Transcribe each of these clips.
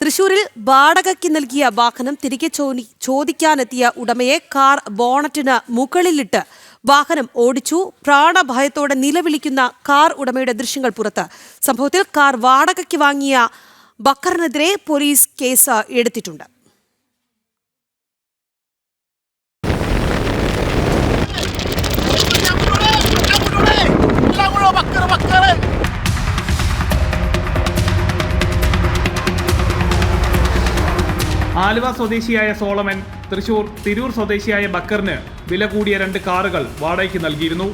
തൃശൂരിൽ വാടകയ്ക്ക് നൽകിയ വാഹനം തിരികെ ചോദി ചോദിക്കാനെത്തിയ ഉടമയെ കാർ ബോണറ്റിന് മുകളിലിട്ട് വാഹനം ഓടിച്ചു. പ്രാണഭയത്തോടെ നിലവിളിക്കുന്ന കാർ ഉടമയുടെ ദൃശ്യങ്ങൾ പുറത്ത്. സംഭവത്തിൽ കാർ വാടകയ്ക്ക് വാങ്ങിയ ബക്കറിനെതിരെ പോലീസ് കേസ് എടുത്തിട്ടുണ്ട്. ആലുവ സ്വദേശിയായ സോളമൻ തൃശൂർ തിരൂർ സ്വദേശിയായ ബക്കറിന് വില കൂടിയ രണ്ട് കാറുകൾ വാടകയ്ക്ക് നൽകിയിരുന്നു.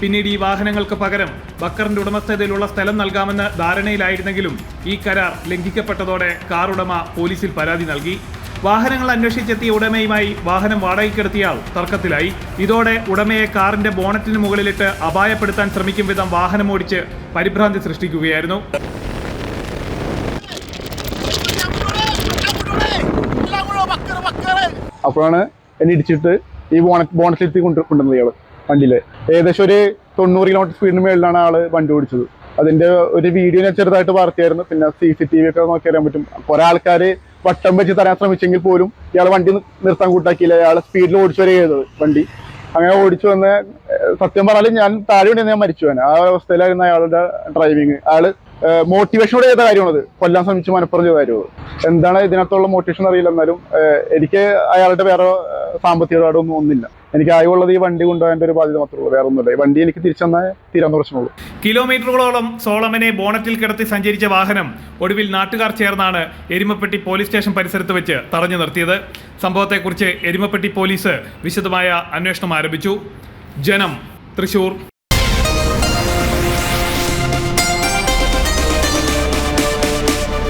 പിന്നീട് ഈ വാഹനങ്ങൾക്ക് പകരം ബക്കറിന്റെ ഉടമസ്ഥതയിലുള്ള സ്ഥലം നൽകാമെന്ന് ധാരണയിലായിരുന്നെങ്കിലും ഈ കരാർ ലംഘിക്കപ്പെട്ടതോടെ കാർ ഉടമ പോലീസിൽ പരാതി നൽകി. വാഹനങ്ങൾ അന്വേഷിച്ചെത്തിയ ഉടമയുമായി വാഹനം വാടകയ്ക്കെടുത്തിയാൽ തർക്കത്തിലായി. ഇതോടെ ഉടമയെ കാറിന്റെ ബോണറ്റിന് മുകളിലിട്ട് അപായപ്പെടുത്താൻ ശ്രമിക്കും വിധം വാഹനം ഓടിച്ച് പരിഭ്രാന്തി സൃഷ്ടിക്കുകയായിരുന്നു. അപ്പോഴാണ് എന്നെ ഇടിച്ചിട്ട് ഈ ബോണറ്റ് ബോണറ്റിലെത്തി കൊണ്ട് കൊണ്ടുവന്നത് ഇയാൾ വണ്ടിയിൽ. ഏകദേശം ഒരു തൊണ്ണൂറ് കിലോമീറ്റർ സ്പീഡിന് മേളിലാണ് ആൾ വണ്ടി ഓടിച്ചത്. അതിന്റെ ഒരു വീഡിയോ ഞാൻ ചെറുതായിട്ട് വാർത്തയായിരുന്നു. പിന്നെ സി സി ടി വി ഒക്കെ നോക്കി അറിയാൻ പറ്റും. കുറെ ആൾക്കാർ വട്ടം വെച്ച് തരാൻ ശ്രമിച്ചെങ്കിൽ പോലും ഇയാൾ വണ്ടി നിർത്താൻ കൂട്ടാക്കിയില്ല. ഇയാൾ സ്പീഡിൽ ഓടിച്ചു വരെ ചെയ്തത് വണ്ടി. അങ്ങനെ ഓടിച്ചു വന്ന് സത്യം പറഞ്ഞാൽ ഞാൻ താഴെ വീണ് ഞാൻ മരിച്ചു പോകാൻ ആ അവസ്ഥയിലായിരുന്നു അയാളുടെ ഡ്രൈവിങ് അയാൾ മോട്ടിവേഷനോട് ചെയ്ത കാര്യമാണത്. കൊല്ലാൻ ശ്രമിച്ച് മനപ്പുറം ചെയ്ത കാര്യമാണ് എന്താണ് ഇതിനകത്തുള്ള മോട്ടിവേഷൻ അറിയില്ല. എന്നാലും എനിക്ക് അയാളുടെ വേറെ ഏഹ് സാമ്പത്തിക ഇടപാടൊന്നും ഒന്നില്ല എനിക്ക് ആയുള്ളത് ഈ വണ്ടി കൊണ്ടുപോകാൻ ഒരു ബാധ്യത മാത്രമേ ഉള്ളൂ. വേറെ ഒന്നുമില്ല വണ്ടി എനിക്ക് തിരിച്ചെന്നാൽ തീരാന്ന് പ്രശ്നമുള്ളൂ. കിലോമീറ്ററുകളോളം സോളമനെ ബോണറ്റിൽ കിടത്തി സഞ്ചരിച്ച വാഹനം ഒടുവിൽ നാട്ടുകാർ ചേർന്നാണ് എരുമപ്പെട്ടി പോലീസ് സ്റ്റേഷൻ പരിസരത്ത് വെച്ച് തടഞ്ഞു നിർത്തിയത്. സംഭവത്തെക്കുറിച്ച് എരുമപ്പെട്ടി പോലീസ് വിശദമായ അന്വേഷണം ആരംഭിച്ചു. ജനം തൃശൂർ